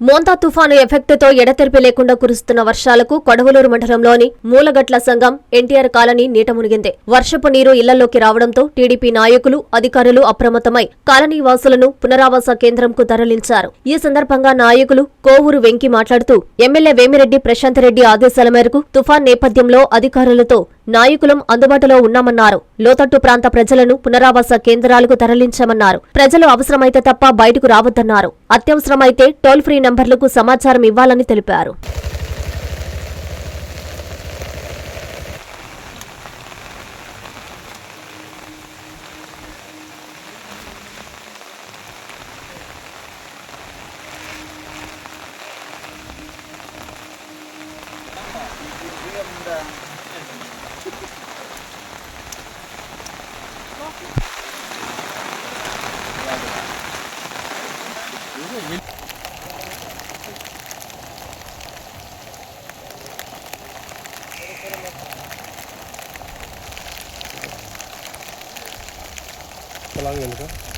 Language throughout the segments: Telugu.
మోంతా తుఫాను ఎఫెక్ట్తో ఎడతెరిపి లేకుండా కురుస్తున్న వర్షాలకు కొడవలూరు మండలంలోని మూలగట్ల సంఘం ఎన్టీఆర్ కాలనీ నీట మునిగింది. వర్షపు నీరు ఇళ్ళలోకి రావడంతో టీడీపీ నాయకులు అధికారులు అప్రమత్తమై కాలనీ వాసులను పునరావాస కేంద్రంకు తరలించారు. ఈ సందర్భంగా నాయకులు కోవూరు వెంకి మాట్లాడుతూ ఎమ్మెల్యే వేమిరెడ్డి ప్రశాంత్ రెడ్డి ఆదేశాల మేరకు తుఫాన్ నేపథ్యంలో అధికారులతో నాయకులం అందుబాటులో ఉన్నామన్నారు. లోతట్టు ప్రాంత ప్రజలను పునరావాస కేంద్రాలకు తరలించామన్నారు. ప్రజలు అవసరమైతే తప్ప బయటకు రావద్దన్నారు. అత్యవసరమైతే టోల్ ఫ్రీ నంబర్లకు సమాచారం ఇవ్వాలని తెలిపారు. lang yun ka?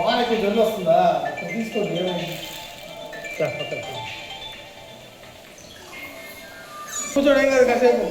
వానకి జల్లు వస్తుందా? తీసుకోండి ఏమైంది. కూర్చోడం కాదు కాసేపు.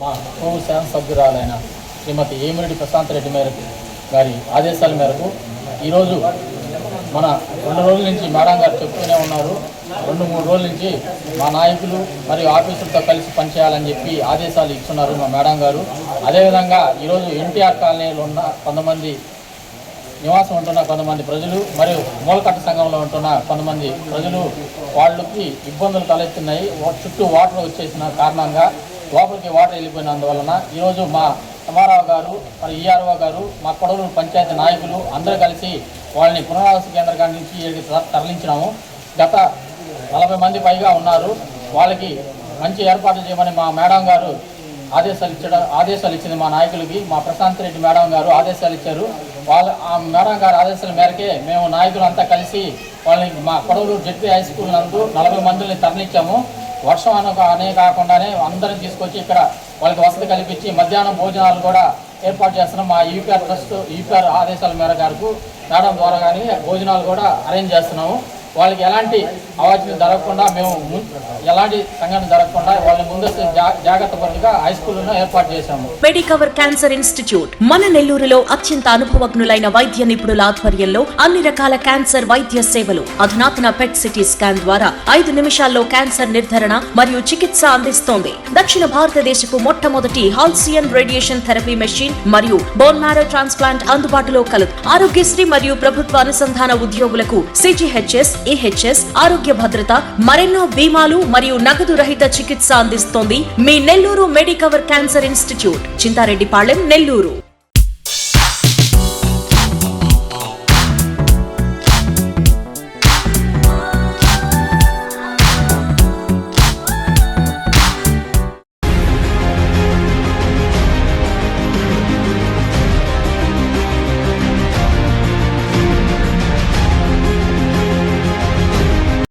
మా కోవు శాసనసభ్యురాలైన శ్రీమతి ఏమిరెడ్డి ప్రశాంత్ రెడ్డి మేరకు గారి ఆదేశాల మేరకు ఈరోజు మన రెండు రోజుల నుంచి మేడం గారు చెప్తూనే ఉన్నారు. రెండు మూడు రోజుల నుంచి మా నాయకులు మరియు ఆఫీసులతో కలిసి పనిచేయాలని చెప్పి ఆదేశాలు ఇస్తున్నారు మా మేడం గారు. అదేవిధంగా ఈరోజు ఎన్టీఆర్ కాలనీలో ఉన్న కొంతమంది నివాసం ఉంటున్న కొంతమంది ప్రజలు మరియు మూలకట్ట సంఘంలో ఉంటున్న కొంతమంది ప్రజలు వాళ్ళకి ఇబ్బందులు తలెత్తున్నాయి. వా- చుట్టూ వాటర్ వచ్చేసిన కారణంగా లోపలికి వాటర్ వెళ్ళిపోయినందువలన ఈరోజు మా ఎంఆర్ఓ గారు మరి ఈఆర్ఓ గారు మా కొడవలూరు పంచాయతీ నాయకులు అందరూ కలిసి వాళ్ళని పునరావాస కేంద్రం నుంచి తరలించినాము. గత నలభై మంది పైగా ఉన్నారు. వాళ్ళకి మంచి ఏర్పాట్లు చేయమని మా మేడం గారు ఆదేశాలు ఇచ్చడం ఆదేశాలు ఇచ్చింది మా నాయకులకి. మా ప్రశాంత్ రెడ్డి మేడం గారు ఆదేశాలు ఇచ్చారు. వాళ్ళ ఆ మేడం గారి ఆదేశాల మేరకే మేము నాయకులంతా కలిసి వాళ్ళని మా కొడవలూరు జెడ్పీ హై స్కూల్ నందు నలభై మందిని తరలించాము. వర్షం అనక అనే కాకుండానే అందరిని తీసుకొచ్చి ఇక్కడ వాళ్ళకి వసతి కల్పించి మధ్యాహ్నం భోజనాలు కూడా ఏర్పాటు చేస్తున్నాం. మా యూపీఆర్ ట్రస్ట్ యూపీఆర్ ఆదేశాల మేర గారు మేడం ద్వారా కానీ భోజనాలు కూడా అరేంజ్ చేస్తున్నాము. వాళ్ళకి ఎలాంటి అవాంఛనీయం జరగకుండా మేము ఎలాంటి సంఘటన జరగకుండా వాళ్ళని ముందస్తు జాగ్రత్త పరుగా హై స్కూల్లో ఏర్పాటు చేశాము. మెడికవర్ క్యాన్సర్ ఇన్స్టిట్యూట్ మన నెల్లూరులో అత్యంత అనుభవజ్ఞులైన వైద్య నిపుణుల ఆధ్వర్యంలో అన్ని రకాల క్యాన్సర్ వైద్య సేవలు అధునాతన పెట్ సిటీ స్కాన్ ద్వారా ఐదు నిమిషాల్లో క్యాన్సర్ నిర్ధారణ మరియు చికిత్స అందిస్తోంది. దక్షిణ భారతదేశపు మొట్టమొదటి హాల్సియన్ రేడియేషన్ థెరపీ మెషిన్ మరియు బోన్ మ్యారో ట్రాన్స్ప్లాంట్ అందుబాటులో కలదు. ఆరోగ్యశ్రీ మరియు ప్రభుత్వ అనుసంధాన ఉద్యోగులకు సిజిహెచ్ఎస్ ఈహెచ్ఎస్ ఆరోగ్య భద్రత మరెన్నో బీమాలు మరియు నగదు రహిత చికిత్స అందిస్తోంది మీ Nellore Medicover cancer institute Chintareddypalem Nellore.